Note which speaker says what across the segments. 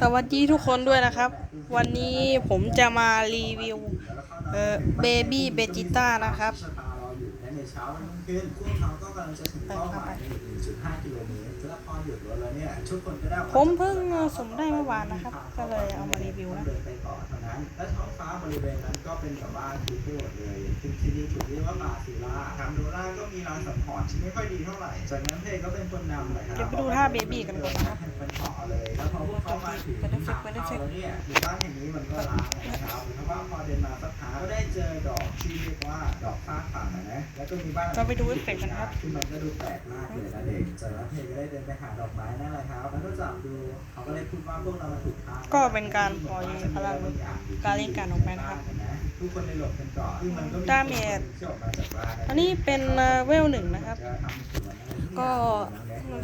Speaker 1: สวัสดีทุกคนด้วยนะครับ วันนี้ผมจะมารีวิวเอ่อเบบี้เบจิต้านะครับ
Speaker 2: ในเช้าวันรุ่งขึ้นพวกเขาก็กำลังจะถึงเป้าหมายใน1.5กิโลเมตรและพอหยุดรถแล้วเนี่ยทุกคนก็ได้ออกา
Speaker 1: ผมเพิ่งสมได้เมื่อวานนะครับ ก็เลยเอามารีวิวนะ
Speaker 2: เดินไปต่อเท่านั้น และท้องฟ้าบริเวณนั้นก็เป็นแบบว่าคือทั้งหมดเลยคือที่นี่ถูกเรียกว่าป่าศิลาทางโดล่าก็มีรางสังหรณ์ที่ไม่ค่อยดีเท่าไหร่ จากนั้นเพลก็เป็นคนนำเลยครับ
Speaker 1: เดี๋ยวไปดูท่าเบบี้กันก่อนนะครับ
Speaker 2: เป็นเกาะเลย แล้วพอพวกเขามาถึง
Speaker 1: เป็นเอฟเฟกต์เป็นเอฟเฟกต์
Speaker 2: แล้วเนี่ยหมู่บ้านแห่งนี้มันก็ร้างนะครับเพราะว่าพอเดินมาสักพักก็ได้เจอดอก ที่เรียกว่าดอกฟ้าป่านะแล้วก็มีบ้าน
Speaker 1: เราไปดูเอฟเฟกต์กันครับ
Speaker 2: ที่มันก็ดูแปลกมากเลยนะเด็กจากนั้นเพลก็ได้เดินไปหาดอกไม้นั่นแหละครับแล้วก็จับดูเขาก็เลยพูดว่าพวกเรามาถูกทาง
Speaker 1: ก็เป็นการปล่อยพลังการเล่นการออกไปนะครับ
Speaker 2: ทุกคนในหลบกันก่อนซึ่งมันก็
Speaker 1: ดาเมจ
Speaker 2: ที่ออกมาจากบ้าน
Speaker 1: อันนี้เป็นเวลหนึ่งนะครับ
Speaker 2: จะทำสวนอะไรที่
Speaker 1: ก็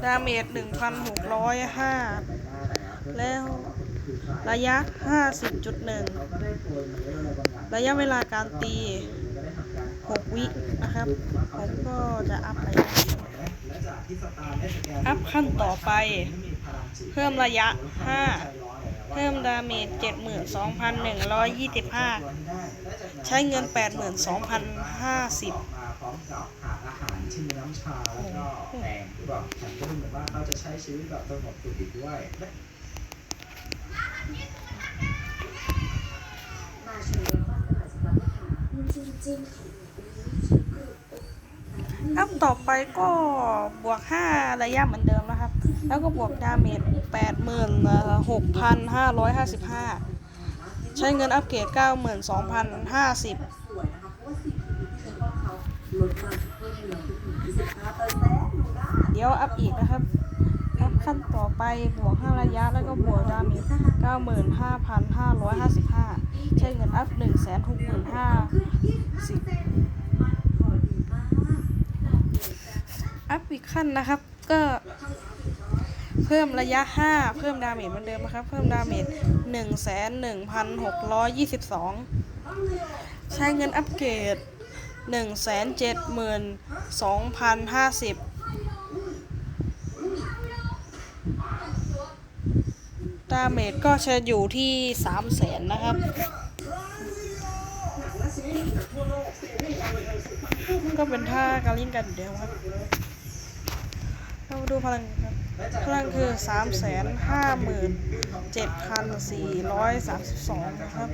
Speaker 1: ดาเมจ1,605แล้ว ระยะ 50.1 ระยะเวลาการตี 6 วินะครับ ผมก็จะอัพไปอัพขั้นต่อไป เพิ่มระยะ 5 เพิ่มดาเมจ 72,125 ใช้เงิน 82,050
Speaker 2: มาพร้อมกับหาอาหารที่มีน้ำชาแล้วก็แตงหรือเปล่าแถมก็เหมือนว่าเขาจะใช้ชีวิตแบบสงบสุขอีกด้วย
Speaker 3: นับลูกค้าจริงๆ
Speaker 1: อัพต่อไปก็บวก 5 ระยะเหมือนเดิมนะครับ แล้วก็บวกดาเมจ86,555 ใช้เงินอัปเกรด 92,050
Speaker 3: เพราะว่าสิ่งที่เป็นพวกเขาลดมาเพิ่มเลย25เปอร์เซ็นต์ดูได้
Speaker 1: เดี๋ยวอัพอีกนะครับอัพขั้นต่อไปบวก 5 ระยะแล้วก็บวกดาเมจ 95,555 ใช้เงินอัพ 1 6 5 0 0อัพอีกขั้นนะครับ ก็เพิ่มระยะ 5 เพิ่มดาเมจเหมือนเดิมนะครับ เพิ่มดาเมจ11,622 ใช้เงินอัปเกรด172,050 ดาเมจก็จะอยู่ที่สามแสนนะครับ ก็เป็นท่าการลิ้นกันเดียวครับ เราดูพลังครับ พลังคือสามแสนห้าหมื่นเจ็ดพันสี่ร้อยสามสิบสองนะครับ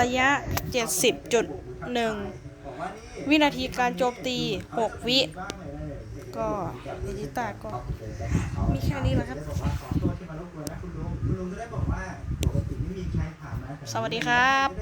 Speaker 2: ระยะเจ็ดสิบจุดหนึ่งวินาทีการโจมตีหกวิ ก็ดิจิตาก็มีแค่นี้แหละ
Speaker 1: สวัสดีครับ